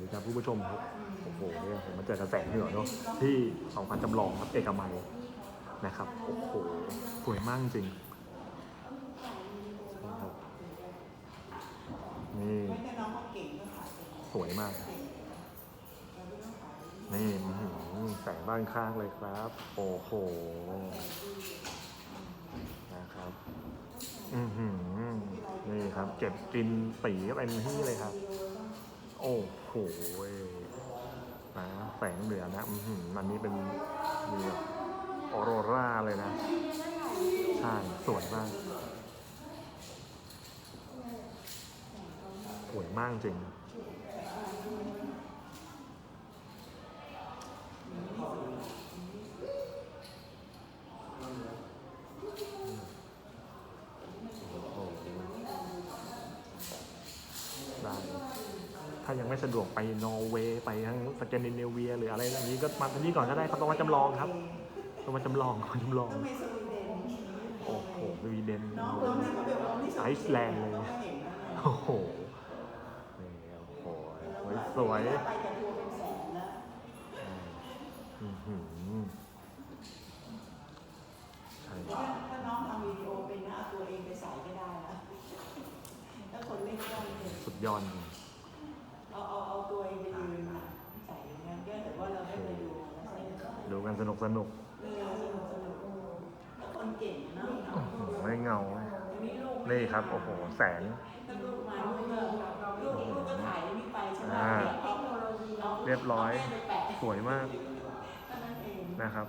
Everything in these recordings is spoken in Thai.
ดีครับผู้ชมครับโอ้โหเนี่ยผมมาเจอกระแสเหนือเนาะที่สองพันจำลองครับเอกมัยนะครับโอ้โหสวยมากจริงนี่น้องเขาเก่งก็ขายเก่งสวยมาก นี่อื้อหือแสงบ้านข้างเลยครับ โอ้โหนะครับ อือหือนี่ครับ เก็บกินปีก็เป็นที่เลยครับ โอ้โห นะแสงเหนือนะอืมอันนี้เป็นมีแบบออโรราเลยนะ ใช่ สวยมาก สวยมากจริง ไม่สะดวกไปนอร์เวย์ไปทั้งสแกนดิเนเวีย หรืออะไรอย่างนี้ก็มาที่นี่ก่อนก็ได้ครับต้องมาจำลองครับต้องมาจำลองมาจำลองก็ไม่สวีเดนโอ้โหสวีเดนน้องเราเนี่ยเขาเป็นน้องที่สวีเดนไอซ์แลนด์เลยราก็เห็นนะโอ้โหนี่โอ้โหสวยสวยไปแต่ทัวร์เป็นแสนแล้วอือหือใช่ถ้าถ้าน้องทำวิดีโอเป็นนะเอาตัวเองไปใส่ก็ได้นะถ้าคนเล่นกล้องเนี่ยสุดยอดจริง สนุกสนุกเออสนุกสนุกแล้วคนเก่งนะอื้อหือไม่เงามีลูกนี่ครับ โอ้โห แสงถ้าลูกมาลูกก็ลูกลูกก็ถ่ายนี่ไปใช่ไหมอ่าเอาเอาเรียบร้อยเาแม่ไปแปะสวยมากเท่านั้นเองนะครับ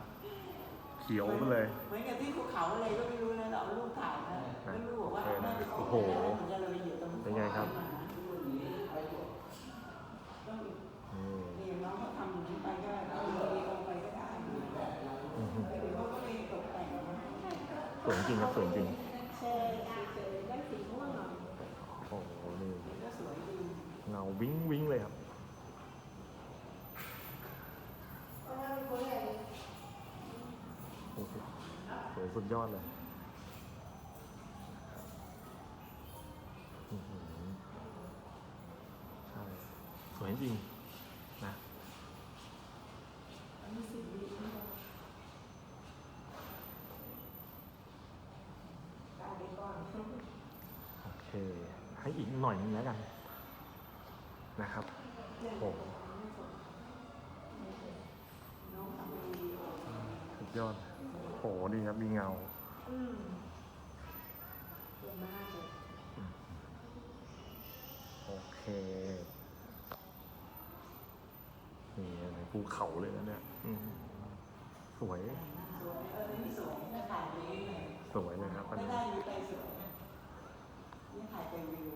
เขียวไปเลย เหมือนกับที่ภูเขาอะไรก็ไม่รู้นะเราเอารูปถ่ายนะแล้วลูกบอกว่าเออนะโอ้โหเหมือนกับเราไปอยู่ตรงเป็นไงครับ ต้อง อืม เรียนน้องเขาทำอย่างนี้ไปก็เอาวิดีโอไปก็ได้ อื้อหือ หรือเขาก็มีตกแต่งนะ สวยจริงครับสวยจริงโอ้โหนี่เงาวิ้งวิ้งเลยครับโอ้โหสวยสุดยอดเลยใช่สวยจริงนะ อันนี้สีดีตายไปก่อน โอ เคให้อีกหน่อยนึงแล้วกันนะครับโอ้โหน้องทำวิดีโอสุดยอดโหดีครับ มีเงาอืมเก่งมากเลยโอเคนี่อะไรภูเขาเลยนะเนี่ยอืมสวย สวยเออนี่สวยถ้าถ่ายนี้เลยสวยเลยครับอันไม่นี้ได้มีไปสวยนี่ถ่ายเป็นวิว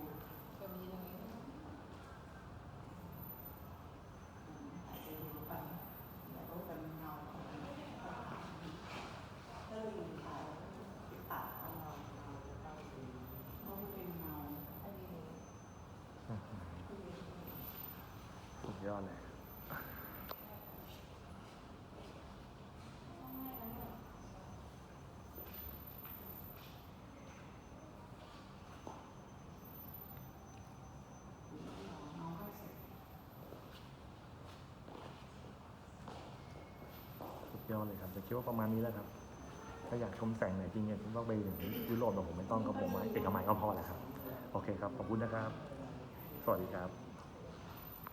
ถ่ายเป็นวิวไปแล้วก็เป็นเงาของมันถ้าเราอยู่ถ่ายติดตาเอาเงาเงาแล้วก็เพราะมันเป็นเงาอันนี้ สุด ยอดเลยยอดเลยครับจะคิดว่าประมาณนี้แหละครับ ถ้าอยากชมแสงไหนจริงเนี่ยต้องไปถึงยุโรปแต่ผมไม่ต้องกับผมว่าเอกมัยก็พอแหละครับ โอเคครับ ขอบคุณนะครับ สวัสดีครับ